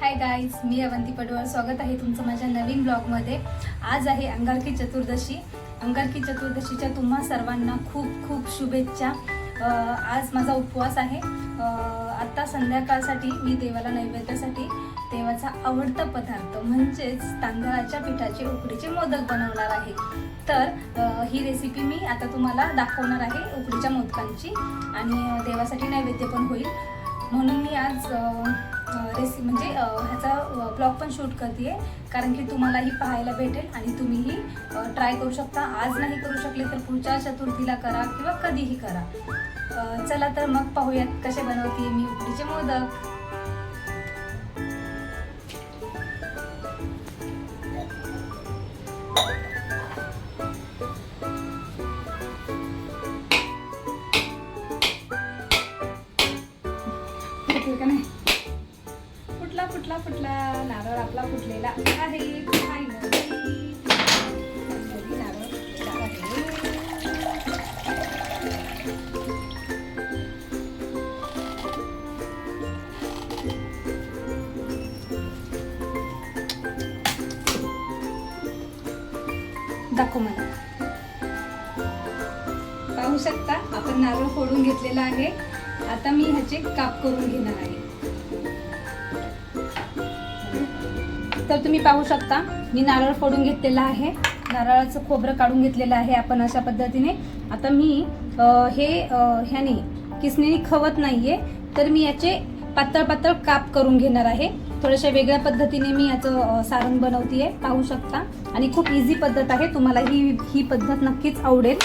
Hi guys मी अवंती पडवळ. स्वागत आहे तुमचं माझ्या नवीन ब्लॉगमध्ये. आज आहे अंगारकी चतुर्दशी. अंगारकी चतुर्दशीच्या तुम्हा सर्वांना खूप खूप शुभेच्छा. आज माझा उपवास आहे. आत्ता संध्याकाळसाठी मी देवाला नैवेद्यासाठी देवाचा आवडता पदार्थ म्हणजेच तांदळाच्या पिठाचे उकडीचे मोदक बनवणार आहे. तर ही रेसिपी मी आता तुम्हाला दाखवणार आहे उकडीच्या मोदकांची आणि देवासाठी नैवेद्य पण होईल. म्हणून मी आज रेसिपी म्हणजे ह्याचा ब्लॉग पण शूट करते कारण की तुम्हालाही पाहायला भेटेल आणि तुम्हीही ट्राय करू शकता. आज नाही करू शकले तर पुढच्या चतुर्थीला करा किंवा कधीही करा. चला तर मग पाहूयात कसे बनवते मी उकडीचे मोदक. फुटलेला आहे. दाखव मला. पाहू शकता आपण नारळ फोडून घेतलेला आहे. आता मी ह्याचे काप करून घेणार आहे. तर तुम्ही पाहू शकता मी नारळ फोडून घेतलेला आहे. नारळाचं खोबरं काढून घेतलेलं आहे आपण अशा पद्धतीने. आता मी हे ह्याने किसणीने खवत नाही आहे तर मी याचे पातळ पातळ काप करून घेणार आहे. थोड्याशा वेगळ्या पद्धतीने मी याचं सारण बनवते आहे पाहू शकता. आणि खूप इझी पद्धत आहे तुम्हाला ही ही पद्धत नक्कीच आवडेल.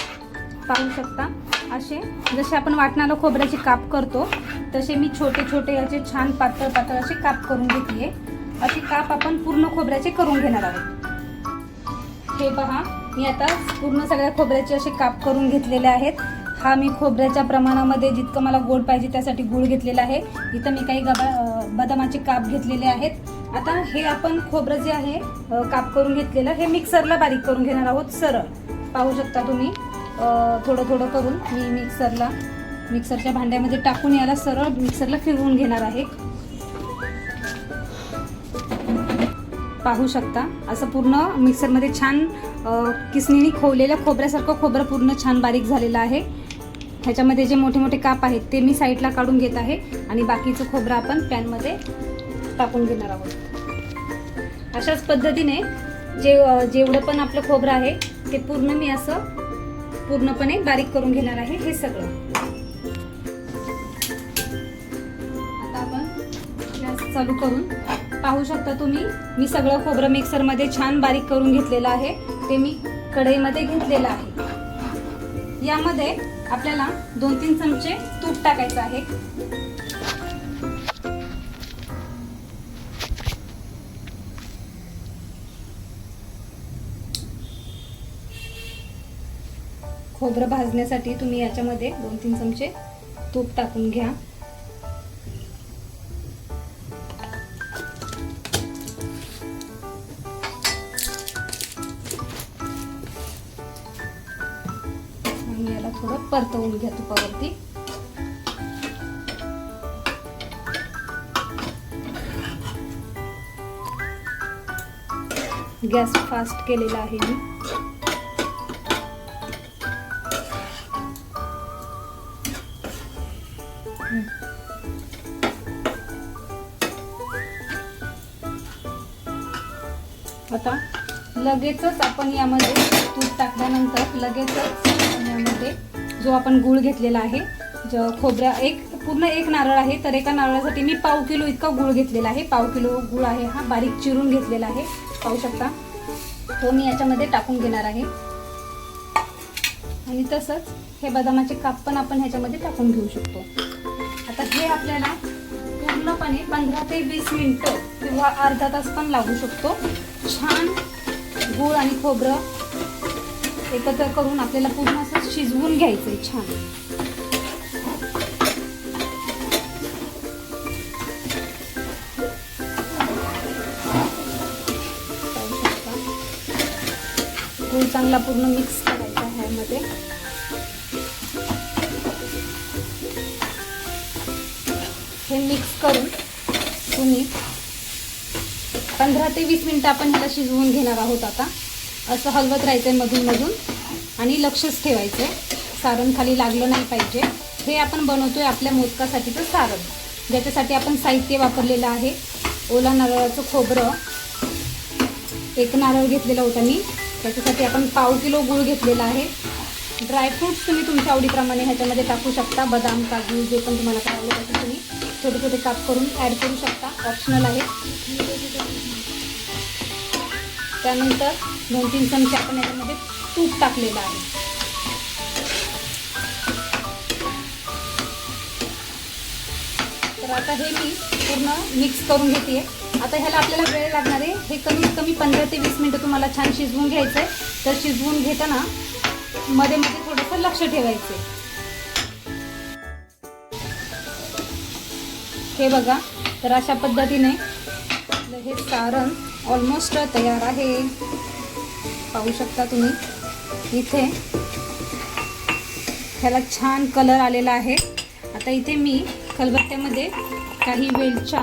पाहू शकता. असे जसे आपण वाटणाला खोबऱ्याचे काप करतो तसे मी छोटे छोटे याचे छान पातळ पातळ असे काप करून घेते आहे अशी काप आपण पूर्ण खोबऱ्याचे करून घेणार आहोत. हे पहा मी आता पूर्ण सगळ्या खोबऱ्याचे असे काप करून घेतलेले आहेत. हा मी खोबऱ्याच्या प्रमाणामध्ये जितकं मला गोड पाहिजे त्यासाठी गुळ घेतलेला आहे. इथं मी काही गबा बदामाचे काप घेतलेले आहेत. आता हे आपण खोबरं जे आहे काप करून घेतलेलं हे मिक्सरला बारीक करून घेणार आहोत सरळ. पाहू शकता तुम्ही? थोडं थोडं करून मी मिक्सरला मिक्सरच्या भांड्यामध्ये टाकून याला सरळ मिक्सरला फिरवून घेणार आहे. पाहू शकता. असं पूर्ण मिक्सरमध्ये छान किसणीने खोवलेलं खोबऱ्यासारखं खोबरं पूर्ण छान बारीक झालेलं आहे. ह्याच्यामध्ये जे मोठे मोठे काप आहेत ते मी साईडला काढून घेत आहे आणि बाकीचं खोबरं आपण पॅनमध्ये टाकून घेणार आहोत. अशाच पद्धतीने जे जेवढं पण आपलं खोबरं आहे ते पूर्ण मी असं पूर्णपणे बारीक करून घेणार आहे हे सगळं. आता आपण गॅस चालू करून पाहू शकता तुम्ही. मी सगळं खोबरं मिक्सरमध्ये छान बारीक करून घेतलेलं आहे. ते मी कढईमध्ये घेतलेलं आहे. यामध्ये आपल्याला दोन तीन चमचे तूप टाकायचं आहे. खोबरं भाजण्यासाठी तुम्ही याच्यामध्ये दोन तीन चमचे तूप टाकून घ्या. थोडं परतवून घ्या तुपावरती. गॅस फास्ट केलेला आहे मी. आता लगेचच आपण यामध्ये तूप टाकल्यानंतर लगेचच यामध्ये जो आपण गूळ घेतलेला आहे ज खोबऱ्या एक पूर्ण एक नारळ आहे तर एका नारळासाठी मी पाव किलो इतका गूळ घेतलेला आहे. पाव किलो गूळ आहे हा बारीक चिरून घेतलेला आहे. पाहू शकता. तो मी याच्यामध्ये टाकून घेणार आहे. आणि तसंच हे बदामाचे काप पण आपण ह्याच्यामध्ये टाकून घेऊ शकतो. आता हे आपल्याला पूर्णपणे पंधरा ते वीस मिनटं किंवा अर्धा तास पण लागू शकतो. छान गूळ आणि खोबरं एकत्र करून आपल्याला पूर्ण असं शिजवून घ्यायचंय छान. पाहू गूळ चांगला पूर्ण मिक्स करायचा ह्यामध्ये. हे मिक्स करून तुम्ही पंधरा ते वीस मिनटं आपण ह्याला शिजवून घेणार आहोत आता. असं हलवत राहायचं आहे मधून मधून. आणि लक्षच ठेवायचं आहे सारण खाली लागलं नाही पाहिजे. हे आपण बनवतो आहे आपल्या मोदकासाठीचं सारण. ज्याच्यासाठी आपण साहित्य वापरलेलं आहे. ओला नारळाचं खोबरं. एक नारळ घेतलेला होता मी. त्याच्यासाठी आपण पाव किलो गूळ घेतलेला आहे. ड्रायफ्रूट्स तुम्ही तुमच्या आवडीप्रमाणे ह्याच्यामध्ये टाकू शकता. बदाम काजू जे पण तुम्हाला काय आवडत असेल तुम्ही छोटे छोटे काप करून ॲड करू शकता. ऑप्शनल आहे. त्यानंतर दोन तीन चमचे आपण याच्यामध्ये तूप टाकलेलं आहे. तर आता हे मी पूर्ण मिक्स करून घेते. आता ह्याला आपल्याला वेळ लागणार आहे. हे कमीत कमी पंधरा ते वीस मिनटं तुम्हाला छान शिजवून घ्यायचं आहे तर शिजवून घेताना मध्ये मध्ये थोडंसं लक्ष ठेवायचं आहे हे बघा तर अशा पद्धतीने हे सारण ऑलमोस्ट तयार आहे. पाहू शकता तुम्ही. इथे ह्याला छान कलर आलेला आहे. आता इथे मी खलबत्त्यामध्ये काही वेलच्या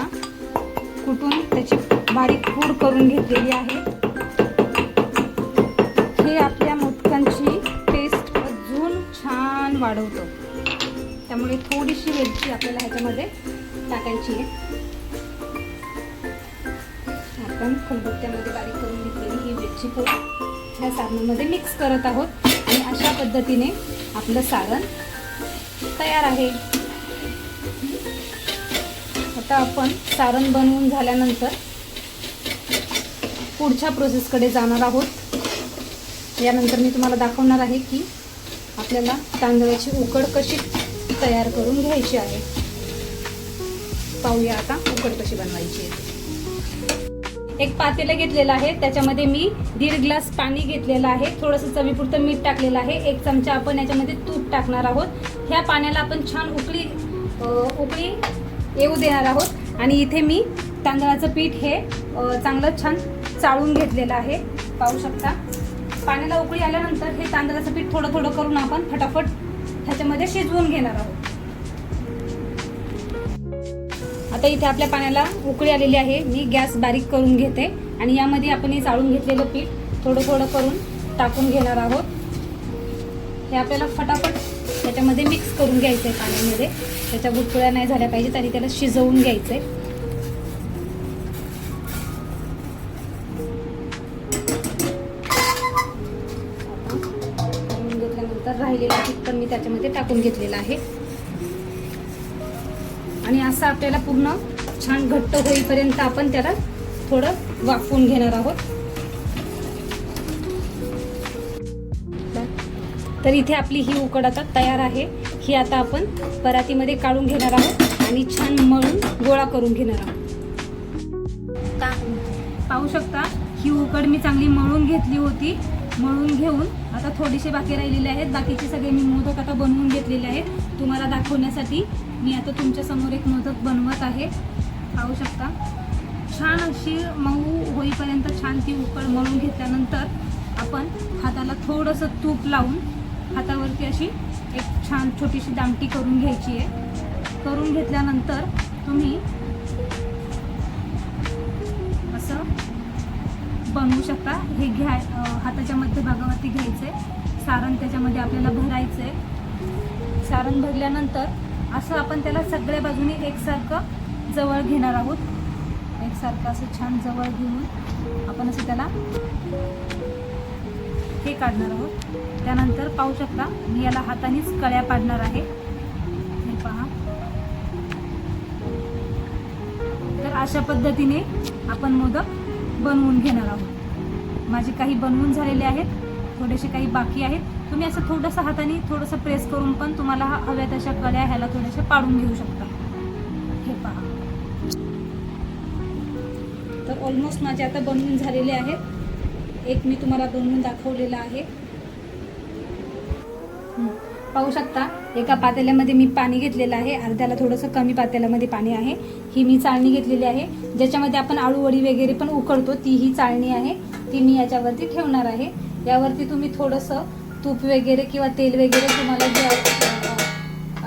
कुटून त्याची बारीक पूड करून घेतलेली आहे. हे आपल्या मोदकांची टेस्ट अजून छान वाढवतो. त्यामुळे थोडीशी वेलची आपल्याला ह्याच्यामध्ये टाकायची आहे. आपण खलबत्त्यामध्ये बारीक करून घेतलेली ही मिरची पूड ह्या सारणामध्ये मिक्स करत आहोत. आणि अशा पद्धतीने आपलं सारण तयार आहे. आता आपण सारण बनवून झाल्यानंतर पुढच्या प्रोसेसकडे जाणार आहोत. यानंतर मी तुम्हाला दाखवणार आहे की आपल्याला तांदळाची उकड कशी तयार करून घ्यायची आहे. पाहूया आता उकड कशी बनवायची आहे. एक पातेलं घेतलेलं आहे. त्याच्यामध्ये मी दीड ग्लास पाणी घेतलेलं आहे. थोडंसं चवीपुरतं मीठ टाकलेलं आहे. एक चमचा आपण याच्यामध्ये तूप टाकणार आहोत. ह्या पाण्याला आपण छान उकळी उकळी येऊ देणार आहोत. आणि इथे मी तांदळाचं पीठ हे चांगलं छान चाळून घेतलेलं आहे. पाहू शकता. पाण्याला उकळी आल्यानंतर हे तांदळाचं पीठ थोडं थोडं करून आपण फटाफट ह्याच्यामध्ये शिजवून घेणार आहोत. आता इथे आपल्या पाण्याला उकळी आलेली आहे. मी गॅस बारीक करून घेते आणि यामध्ये आपण हे चाळून घेतलेलं पीठ थोडं थोडं करून टाकून घेणार आहोत. हे आपल्याला फटाफट त्याच्यामध्ये मिक्स करून घ्यायचं आहे पाण्यामध्ये. त्याच्या गुटकुळ्या नाही झाल्या पाहिजेत आणि त्याला शिजवून घ्यायचं आहे घेतल्यानंतर राहिलेलं पीठ पण मी त्याच्यामध्ये टाकून घेतलेलं आहे. आणि असं आपल्याला पूर्ण छान घट्ट होईपर्यंत आपण त्याला थोडं वाफवून घेणार आहोत. तर इथे आपली ही उकड आता तयार आहे. ही आता आपण परातीमध्ये काढून घेणार आहोत आणि छान मळून गोळा करून घेणार आहोत. पाहू शकता ही उकड मी चांगली मळून घेतली होती. मळून घेऊन आता थोडीसे बाकी राहिलेले आहेत. बाकीचे सगळे मी मोदक आता बनवून घेतलेले आहेत. तुम्हाला दाखवण्यासाठी मी आता तुमच्यासमोर एक मोदक बनवत आहे. पाहू शकता. छान अशी मऊ होईपर्यंत छान ती उकळ मळून घेतल्यानंतर आपण हाताला थोडंसं तूप लावून हातावरती अशी एक छान छोटीशी दामटी करून घ्यायची आहे. करून घेतल्यानंतर तुम्ही सांगू शकता. हे घ्या हाताच्या मध्यभागावरती घ्यायचं आहे सारण त्याच्यामध्ये आपल्याला भरायचं आहे सारण भरल्यानंतर असं आपण त्याला सगळ्या बाजूनी एकसारखं जवळ घेणार आहोत. एकसारखं असं छान जवळ घेऊन आपण असं त्याला हे काढणार आहोत. त्यानंतर पाहू शकता मी याला हातानेच कळ्या पाडणार आहे. हे पहा. तर अशा पद्धतीने आपण मोदक बनवून घेणार आहोत. माझे काही बनवून झालेले आहेत थोडेसे काही बाकी आहेत. तुम्ही असं थोडंसं हाताने थोडंसं प्रेस करून पण तुम्हाला हा हव्या तशा कड्या ह्याला थोड्याशा पाडून घेऊ शकता. हे पहा. तर ऑलमोस्ट माझे आता बनवून झालेले आहेत. एक मी तुम्हाला बनवून दाखवलेला आहे. पाहू शकता. एका पातेल्यामध्ये मी पाणी घेतलेलं आहे. अर्ध्याला थोडंसं कमी पातेल्यामध्ये पाणी आहे. ही मी चाळणी घेतलेली आहे. ज्याच्यामध्ये आपण आळूवडी वगैरे पण उकडतो ती ही चाळणी आहे. ती मी याच्यावरती ठेवणार आहे. यावरती तुम्ही थोडंसं तूप वगैरे किंवा तेल वगैरे तुम्हाला जे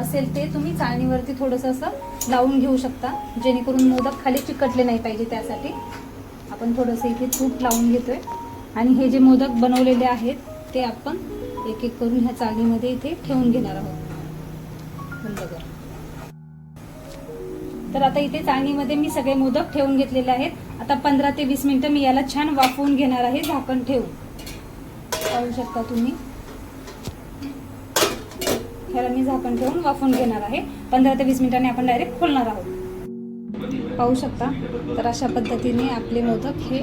असेल ते तुम्ही चाळणीवरती थोडंसं असं लावून घेऊ शकता. जेणेकरून मोदक खाली चिकटले नाही पाहिजे त्यासाठी. आपण थोडंसं इथे तूप लावून घेतोय. आणि हे जे मोदक बनवलेले आहेत ते आपण एक एक करून ह्या चाळणीमध्ये इथे ठेवून घेणार आहोत. बंद कर. तर आता इथे चाळणीमध्ये मी सगळे मोदक ठेवून घेतलेले आहेत. आता पंधरा ते वीस मिनिटं मी याला छान वाफवून घेणार आहे. झाकण ठेवून. पाहू शकता तुम्ही. ह्याला मी झाकण ठेवून वाफवून घेणार आहे. पंधरा ते वीस मिनिटांनी आपण डायरेक्ट खोलणार आहोत. पाहू शकता. तर अशा पद्धतीने आपले मोदक हे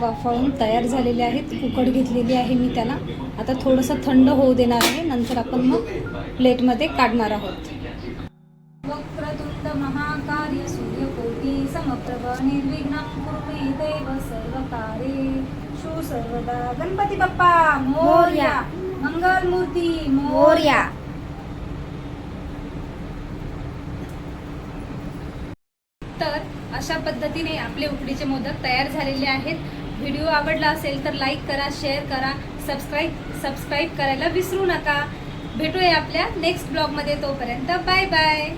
वाफवून तयार झालेले आहेत. उकड घेतलेली आहे मी त्याला. आता थोडंसं थंड होऊ देणार आहे. नंतर आपण मग प्लेटमध्ये काढणार आहोत. वक्रतुंड महाकार्य सूर्यकोटी समप्रभ निर्विघ्नं कुरु मे देव सर्वकार्ये सर्वदा गणपती बाप्पा मोरया. मंगल मूर्ती मोरया. तर अशा पद्धतीने आपले उकडीचे मोदक तयार झालेले आहेत. व्हिडिओ आवडला असेल तर लाईक करा शेअर करा सबस्क्राईब सबस्क्राईब करायला विसरू नका. भेटूया आपल्या नेक्स्ट ब्लॉगमध्ये तोपर्यंत. Bye bye